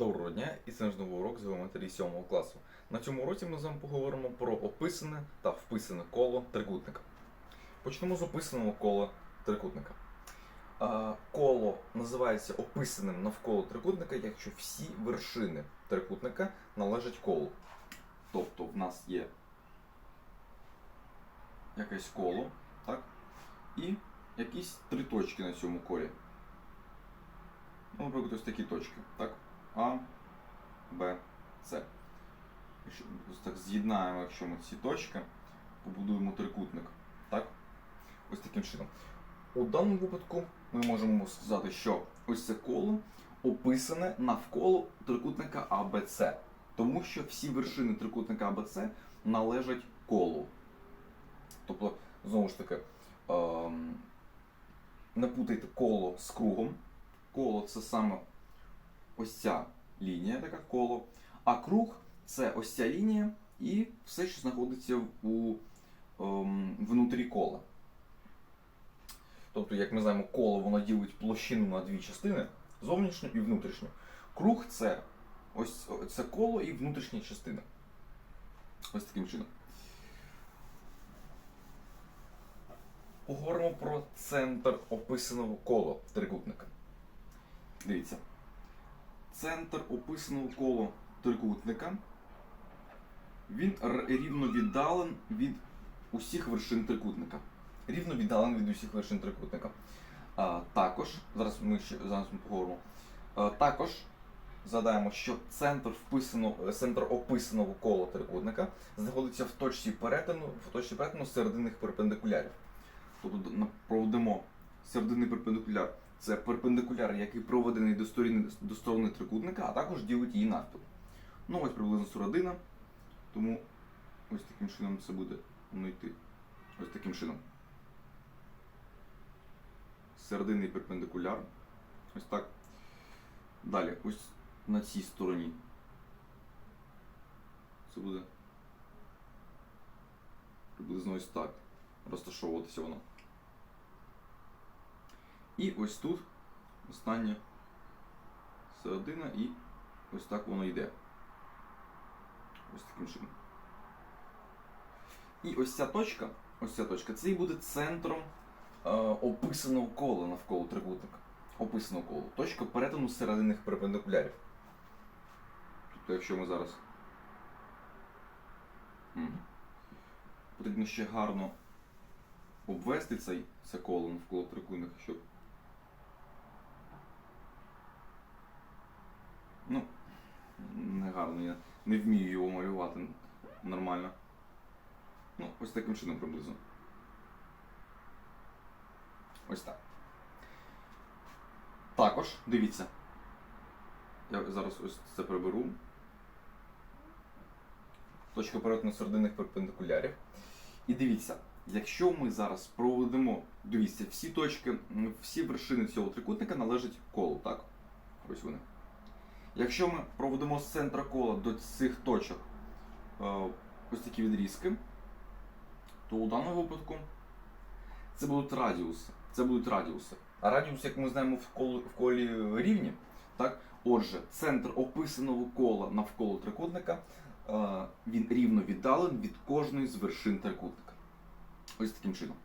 Доброго дня і це наш урок з геометрії 7 класу. На цьому уроці ми з вами поговоримо про описане та вписане коло трикутника. Почнемо з описаного кола трикутника. Коло називається описаним навколо трикутника, якщо всі вершини трикутника належать колу. Тобто в нас є якесь коло, так? І якісь три точки на цьому колі. Ну, наприклад, ось такі точки. Так? А, Б, С. Якщо так з'єднаємо, якщо ми ці точки, побудуємо трикутник. Так? Ось таким чином. У даному випадку ми можемо сказати, що ось це коло описане навколо трикутника АБЦ. Тому що всі вершини трикутника АБЦ належать колу. Тобто, знову ж таки, ем, не путайте коло з кругом. Коло це саме ось ця лінія, така коло, а круг це ось ця лінія і все, що знаходиться у ем, внутрі кола. Тобто, як ми знаємо, коло воно ділить площину на дві частини зовнішню і внутрішню. Круг це ось це коло і внутрішня частина. Ось таким чином. Поговоримо про центр описаного кола трикутника. Дивіться. Центр описаного коло трикутника. Він рівно віддален від усіх вершин трикутника. Рівно віддален від усіх вершин трикутника. А, також, зараз ми ще зараз ми поговоримо. А, також згадаємо, що центр вписаного, центр описаного кола трикутника знаходиться в точці перетину, в точці перетину серединних перпендикулярів. Тобто проведемо серединний перпендикуляр. Це перпендикуляр, який проведений до сторони, до сторони трикутника, а також ділить її навпіл. Ну ось приблизно середина. Тому ось таким чином це буде воно йти. Ось таким чином. Серединний перпендикуляр. Ось так. Далі, ось на цій стороні. Це буде приблизно ось так. Розташовуватися воно. І ось тут остання середина і ось так воно йде. Ось таким чином. І ось ця точка, ось ця точка, це і буде центром е, описаного кола навколо трикутника. Описаного кола. Точка перетину серединних перпендикулярів. Тобто, якщо ми зараз. Мгм. Потрібно ще гарно обвести цей, це коло навколо трикутника, щоб. Ну, не гарно, я не вмію його малювати нормально. Ну, ось таким чином приблизно. Ось так. Також, дивіться. Я зараз ось це приберу. Точка перетину серединних перпендикулярів. І дивіться, якщо ми зараз проведемо, дивіться, всі точки, всі вершини цього трикутника належать колу, так? Ось вони. Якщо ми проведемо з центра кола до цих точок е, ось такі відрізки, то у даному випадку це будуть радіуси. Це будуть радіуси. А радіус, як ми знаємо, в колі, в колі рівні. Так? Отже, центр описаного кола навколо трикутника е, він рівно віддален від кожної з вершин трикутника. Ось таким чином.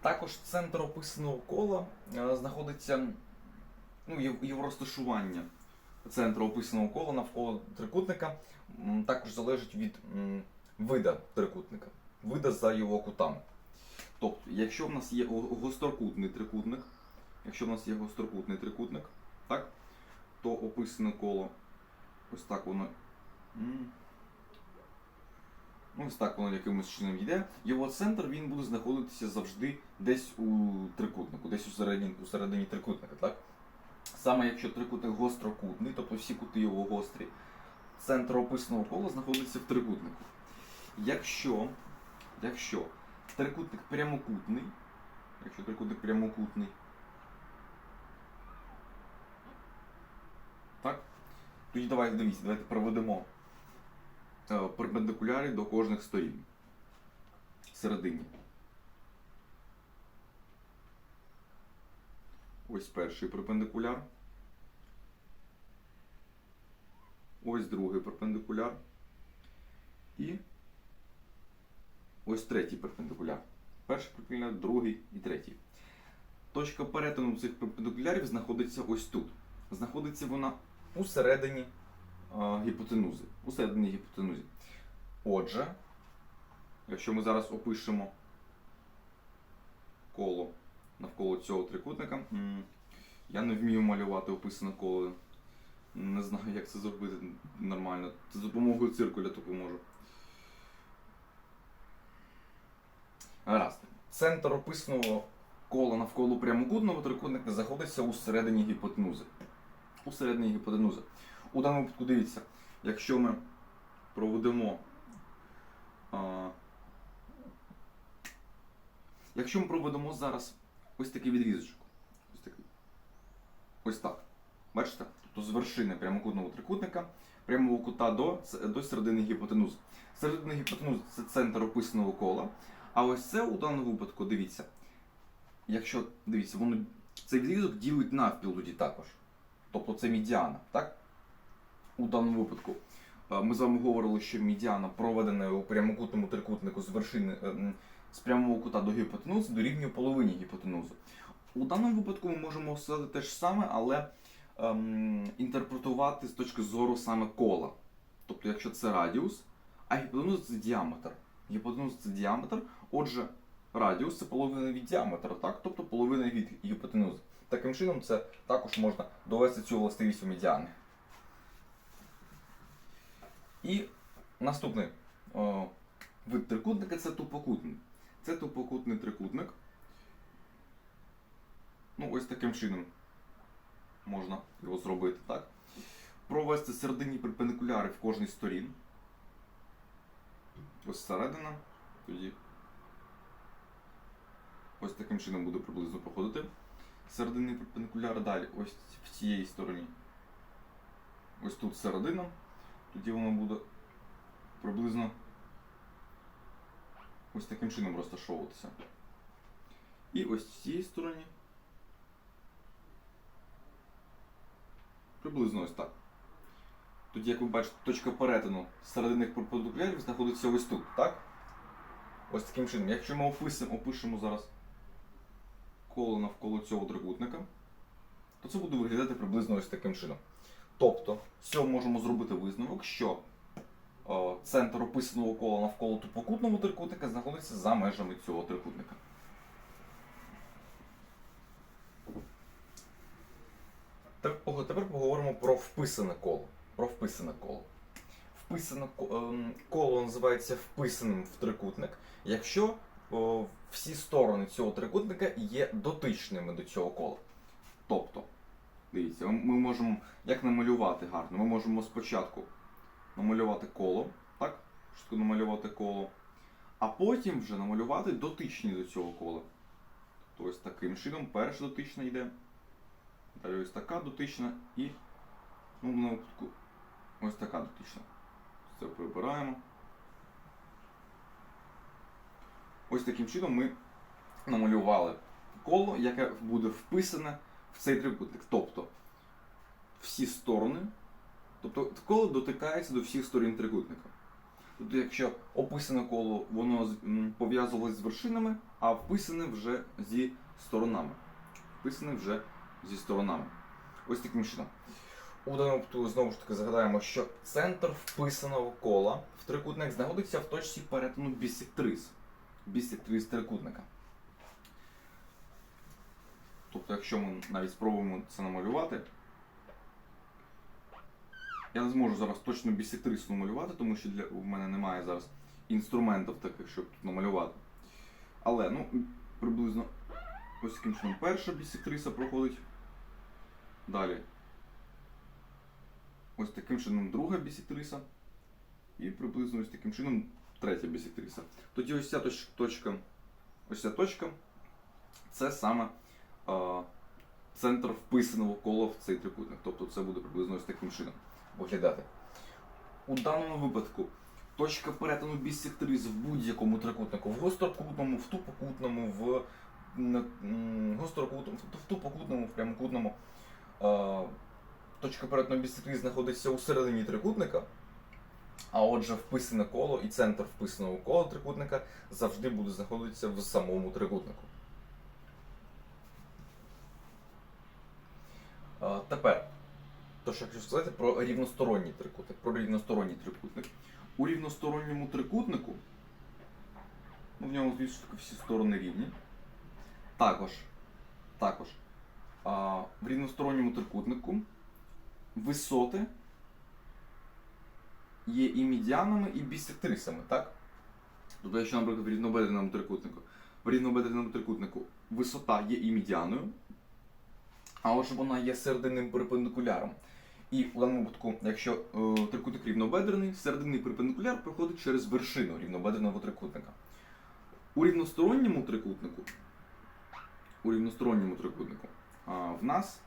Також центр описаного кола е, знаходиться ну, його- розташування центру описаного кола навколо трикутника також залежить від вида трикутника, вида за його кутами. Тобто, якщо в нас є гострокутний трикутник, якщо в нас є гострокутний трикутник, так, то описане коло ось так воно. Ну, Ось так воно якимось чином йде. Його центр він буде знаходитися завжди десь у трикутнику, десь у середині, у середині трикутника. Так? Саме якщо трикутник гострокутний, тобто всі кути його гострі, центр описаного кола знаходиться в трикутнику. Якщо, якщо трикутник прямокутний, якщо трикутник прямокутний, так? Тоді давайте дивіться, давайте проведемо е, перпендикуляри до кожних сторін. Всередині. Ось перший перпендикуляр. Ось другий перпендикуляр. І ось третій перпендикуляр. Перший перпендикуляр, другий і третій. Точка перетину цих перпендикулярів знаходиться ось тут. Знаходиться вона усередині гіпотенузи. Усередині гіпотенузи. Отже, якщо ми зараз опишемо коло навколо цього трикутника, я не вмію малювати описане коло. Не знаю, як це зробити нормально. Це за допомогою циркуля тільки можу. Гаразд. Центр описаного кола навколо прямокутного трикутника знаходиться у гіпотенузи. У середині гіпотенузи. У даному випадку дивіться, якщо ми проведемо. А, якщо ми проведемо зараз ось такий відрізочок. Ось такий. Ось так. Бачите? Тобто з вершини прямокутного трикутника прямого кута до, до середини гіпотенузи. Середина гіпотенузи це центр описаного кола. А ось це у даному випадку, дивіться, якщо дивіться, воно цей відрізок ділить навпіл тоді також. Тобто це медіана, так? У даному випадку. е, Ми з вами говорили, що медіана проведена у прямокутному трикутнику з вершини е, з прямого кута до гіпотенузи дорівнює половині гіпотенузи. У даному випадку ми можемо сказати те ж саме, але ем, інтерпретувати з точки зору саме кола. Тобто, якщо це радіус, а гіпотенуза це діаметр. Гіпотенуза це діаметр, отже, радіус це половина від діаметра, так? тобто половина від гіпотенузи. Таким чином, це також можна довести цю властивість у медіани. І наступний о, вид трикутника це тупокутний. Це тупокутний трикутник. Ну, ось таким чином можна його зробити, так? Провести середині перпендикуляри в кожній сторін. Ось середина, тоді. Ось таким чином буде приблизно проходити. Середини перпендикуляри далі, ось в цієї стороні. Ось тут середина. Тоді воно буде приблизно ось таким чином розташовуватися. І ось з цієї сторони. Приблизно ось так. Тоді, як ви бачите, точка перетину серединних перпендикулярів знаходиться ось тут, так? Ось таким чином. Якщо ми описимо, опишемо зараз коло навколо цього трикутника, то це буде виглядати приблизно ось таким чином. Тобто, з цього можемо зробити висновок, що о, центр описаного кола навколо тупокутного трикутника знаходиться за межами цього трикутника. Тепер поговоримо про вписане коло. Про вписане коло. Вписане ем, коло називається вписаним в трикутник, якщо о, всі сторони цього трикутника є дотичними до цього кола. Тобто, дивіться, ми можемо як намалювати гарно. Ми можемо спочатку намалювати коло, так? Спочатку намалювати коло, а потім вже намалювати дотичні до цього кола. Тобто ось таким чином перша дотична йде. Далі ось така дотична і ну, даному випадку ось така дотична. Це прибираємо. Ось таким чином ми намалювали коло, яке буде вписане в цей трикутник. Тобто всі сторони, тобто коло дотикається до всіх сторін трикутника. Тобто, якщо описане коло, воно пов'язувалось з вершинами, а вписане вже зі сторонами. Вписане вже зі сторонами. Ось таким чином. У даному знову ж таки згадаємо, що центр вписаного кола в трикутник знаходиться в точці перетину бісектриз. Бісектриз трикутника. Тобто, якщо ми навіть спробуємо це намалювати, я не зможу зараз точно бісектрису намалювати, тому що для, у мене немає зараз інструментів таких, щоб тут намалювати. Але, ну, приблизно ось таким чином перша бісектриса проходить. Далі. Ось таким чином друга бісектриса. І приблизно ось таким чином третя бісектриса. Тоді ось ця точка, ось ця точка це саме центр вписаного кола в цей трикутник. Тобто це буде приблизно ось таким чином виглядати. У даному випадку точка перетину бісектриз в будь-якому трикутнику, в гострокутному, в тупокутному, в гострокутному, в тупокутному, в прямокутному. Точка перетину бісектрис знаходиться у середині трикутника. А отже, вписане коло і центр вписаного кола трикутника завжди буде знаходитися в самому трикутнику. Тепер, то, що я хочу сказати про рівносторонній трикутник. Про рівносторонній трикутник. У рівносторонньому трикутнику, ну, в ньому, звісно, всі сторони рівні. Також, також а, в рівносторонньому трикутнику висоти є і медіанами, і бісектрисами, так? Тобто, якщо, наприклад, в рівнобедреному трикутнику, в рівнобедреному трикутнику висота є і медіаною, а отже вона є серединним перпендикуляром. І в даному випадку, якщо е, трикутник рівнобедрений, серединний перпендикуляр проходить через вершину рівнобедреного трикутника. У рівносторонньому трикутнику, у рівносторонньому трикутнику а, в нас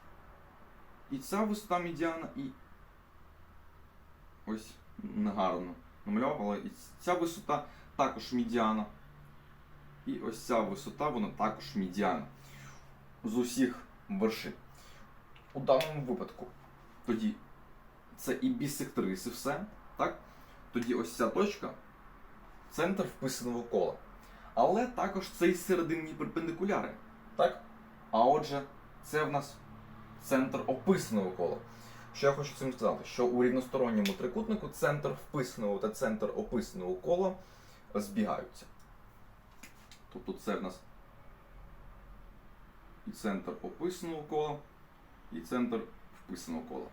і ця висота медіана, і ось негарно намалював, але і ця висота також медіана. І ось ця висота, вона також медіана. З усіх вершин. У даному випадку тоді це і бісектриси все, так? Тоді ось ця точка центр вписаного кола. Але також це і серединні перпендикуляри. Так? А отже, це в нас центр описаного кола. Що я хочу цим сказати? Що у рівносторонньому трикутнику центр вписаного та центр описаного кола збігаються. Тобто це в нас і центр описаного кола, і центр вписаного кола.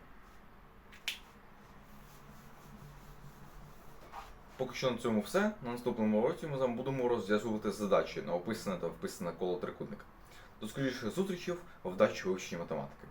Поки що на цьому все. На наступному уроці ми з вами будемо розв'язувати задачі на описане та вписане коло трикутника. До скоріших зустрічей, вдачі вивчення математики.